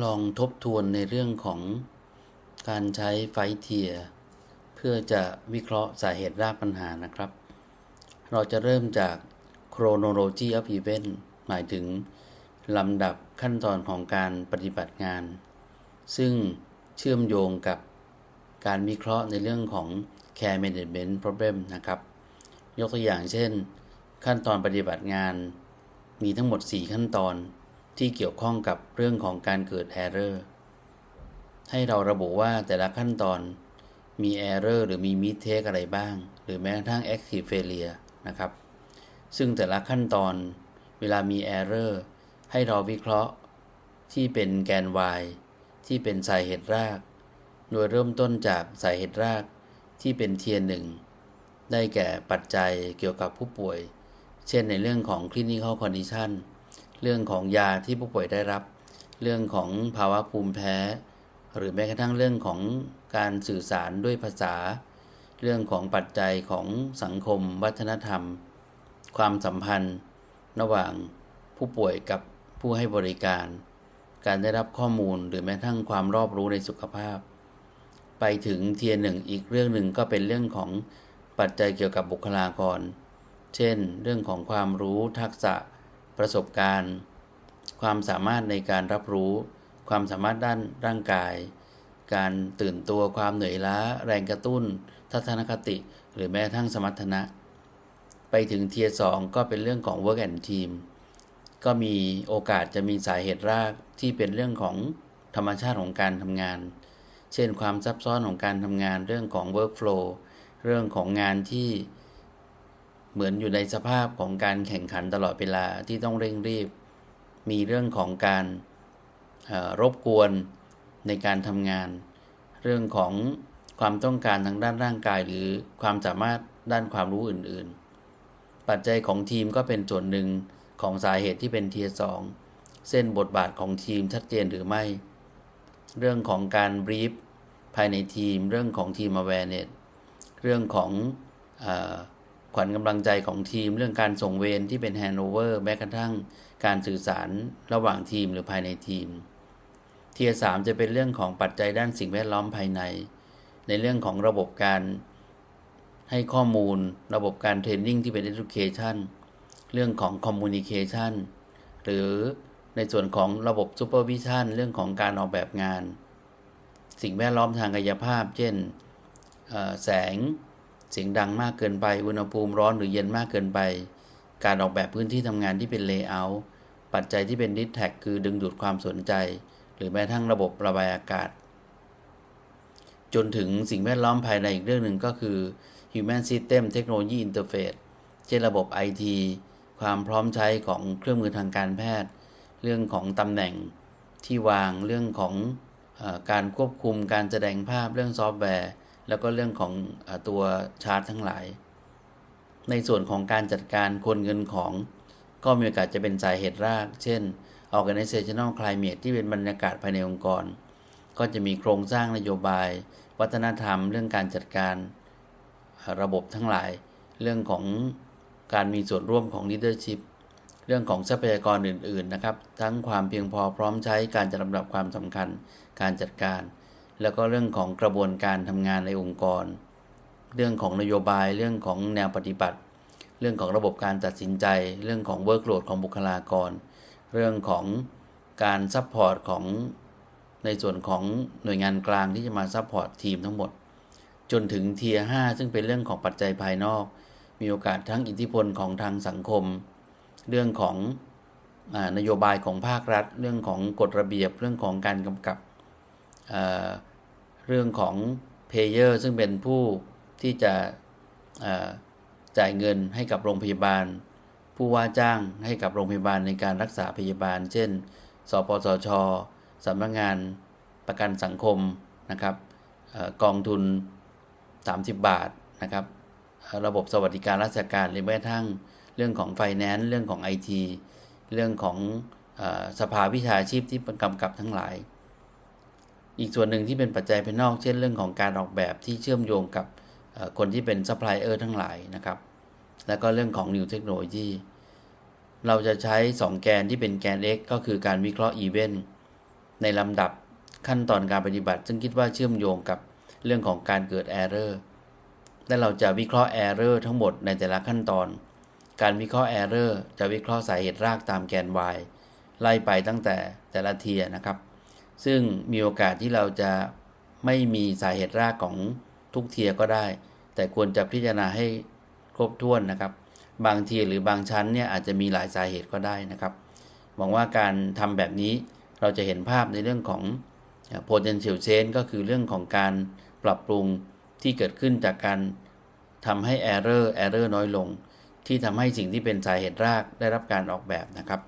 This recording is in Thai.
ลองทบทวนในเรื่องของการใช้ไฟเทีย เพื่อจะวิเคราะห์สาเหตุรากปัญหานะครับ เราจะเริ่มจาก chronology of event หมายถึงลำดับขั้นตอนของการปฏิบัติงาน ซึ่งเชื่อมโยงกับการวิเคราะห์ในเรื่องของ care management problem นะครับ ยกตัวอย่างเช่น ขั้นตอนปฏิบัติงาน มีทั้งหมด 4 ขั้นตอน ที่เกี่ยวข้องกับเรื่องของการเกิด error ให้เราระบุว่าแต่ละขั้นตอนมี error หรือมี mistake อะไรบ้าง หรือแม้กระทั่ง active failure นะครับ ซึ่งแต่ละขั้นตอนเวลามี error ให้เราวิเคราะห์ที่เป็นแกน y ที่เป็นสาเหตุราก โดยเริ่มต้นจากสาเหตุรากที่เป็นเทียร์หนึ่งได้แก่ปัจจัยเกี่ยวกับผู้ป่วย เช่นในเรื่องของ clinical condition เรื่องของยาที่ผู้ป่วยได้รับ เรื่องของภาวะภูมิแพ้ หรือแม้กระทั่งเรื่องของการสื่อสารด้วยภาษา เรื่องของปัจจัยของสังคม วัฒนธรรม ความสัมพันธ์ ระหว่างผู้ป่วยกับผู้ให้บริการ การได้รับข้อมูลหรือแม้กระทั่งความรอบรู้ในสุขภาพ ไปถึงเทียหนึ่งอีกเรื่องหนึ่งก็เป็นเรื่องของปัจจัยเกี่ยวกับบุคลากร เช่น เรื่องของความรู้ทักษะ ประสบการณ์ ความสามารถในการรับรู้ ความสามารถด้านร่างกาย การตื่นตัวความเหนื่อยล้า แรงกระตุ้น ทัศนคติ หรือแม้กระทั่งสมรรถนะ ไปถึงเทียสองก็เป็นเรื่องของ work and team ก็มีโอกาสจะมีสาเหตุรากที่เป็นเรื่องของธรรมชาติของการทำงาน เช่นความซับซ้อนของการทำงานเรื่องของ workflow เรื่องของงานที่ เหมือนอยู่ในสภาพของการแข่งขันตลอดเวลาที่ต้องเร่งรีบ มีเรื่องของการรบกวนในการทำงาน เรื่องของความต้องการทางด้านร่างกายหรือความสามารถด้านความรู้อื่นๆ ปัจจัยของทีมก็เป็นส่วนหนึ่งของสาเหตุที่เป็นเทียสองเส้นบทบาทของทีมชัดเจนหรือไม่ เรื่องของการบรีฟภายในทีม เรื่องของทีม awareness เรื่องของอ ขวัญกำลังใจของทีมเรื่องการส่งเวรที่เป็นแฮนด์โอเวอร์แม้กระทั่งการสื่อสารระหว่างทีมหรือภายในทีม เทียสามจะเป็นเรื่องของปัจจัยด้านสิ่งแวดล้อมภายใน ในเรื่องของระบบการให้ข้อมูล ระบบการเทรนนิ่งที่เป็น education เรื่องของ communication หรือในส่วนของระบบ supervision เรื่องของการออกแบบงาน สิ่งแวดล้อมทางกายภาพ เช่นแสง เสียงดังมากเกินไป อุณหภูมิร้อนหรือเย็นมากเกินไป การออกแบบพื้นที่ทำงานที่เป็นเลเยอร์ปัจจัยที่เป็นดิสแท็กคือดึงดูดความสนใจ หรือแม้ทั้งระบบระบายอากาศ จนถึงสิ่งแวดล้อมภายในอีกเรื่องหนึ่งก็คือ Human System Technology Interface เช่นระบบ IT ความพร้อมใช้ของเครื่องมือทางการแพทย์ เรื่องของตำแหน่งที่วางเรื่องของอการควบคุมการแสดงภาพเรื่องซอฟต์แวร์ แล้วก็เรื่องของอตัวชาร์ตทั้งหลาย ในส่วนของการจัดการคนเงินของก็มีโอกาสจะเป็นสาเหตุราก เช่น organizational climate ที่เป็นบรรยากาศภายในองค์กร ก็จะมีโครงสร้างนโยบาย วัฒนธรรม เรื่องการจัดการระบบทั้งหลาย เรื่องของการมีส่วนร่วมของ leadership เรื่องของทรัพยากรอื่น ๆ นะครับ ทั้งความเพียงพอพร้อมใช้การจัดลำดับความสำคัญ การจัดการ แล้วก็เรื่องของกระบวนการทำงานในองค์กร เรื่องของนโยบายเรื่องของแนวปฏิบัติ เรื่องของระบบการตัดสินใจ เรื่องของ workload ของบุคลากร เรื่องของการซัพพอร์ตของในส่วนของหน่วยงานกลางที่จะมาซัพพอร์ตทีมทั้งหมด จนถึงเทียร์5ซึ่งเป็นเรื่องของปัจจัยภายนอก มีโอกาสทั้งอิทธิพลของทางสังคม เรื่องของอนโยบายของภาครัฐ เรื่องของกฎระเบียบเรื่องของการกำกับ เรื่องของเพเยอร์ซึ่งเป็นผู้ที่จะจ่ายเงินให้กับโรงพยาบาล ผู้ว่าจ้างให้กับโรงพยาบาลในการรักษาพยาบาล เช่น สปสชสำนักงานประกันสังคมนะครับกองทุน 30 บาทนะครับระบบสวัสดิการราชการหรือแม้กระทั่งเรื่องของไฟแนนซ์เรื่องของ IT เรื่องของอสภาวิชาชีพที่กำกับทั้งหลาย อีกส่วนหนึ่งที่เป็นปัจจัยภายนอกเช่นเรื่องของการออกแบบที่เชื่อมโยงกับคนที่เป็นซัพพลายเออร์ทั้งหลายนะครับ แล้วก็เรื่องของ New Technology เราจะใช้ 2 แกนที่เป็นแกน X ก็คือการวิเคราะห์อีเวนต์ในลำดับขั้นตอนการปฏิบัติ ซึ่งคิดว่าเชื่อมโยงกับเรื่องของการเกิด error และเราจะวิเคราะห์ error ทั้งหมดในแต่ละขั้นตอน การวิเคราะห์ error จะวิเคราะห์สาเหตุรากตามแกน y ไล่ไปตั้งแต่แต่ละเทียนะครับ ซึ่งมีโอกาสที่เราจะไม่มีสาเหตุรากของทุกเทียก็ได้ แต่ควรจะพิจารณาให้ครบถ้วนนะครับ บางเทียหรือบางชั้นเนี่ยอาจจะมีหลายสาเหตุก็ได้นะครับหวังว่าการทำแบบนี้เราจะเห็นภาพในเรื่องของ potential change ก็คือเรื่องของการปรับปรุงที่เกิดขึ้นจากการทำให้ error error น้อยลง ที่ทำให้สิ่งที่เป็นสาเหตุรากได้รับการออกแบบนะครับ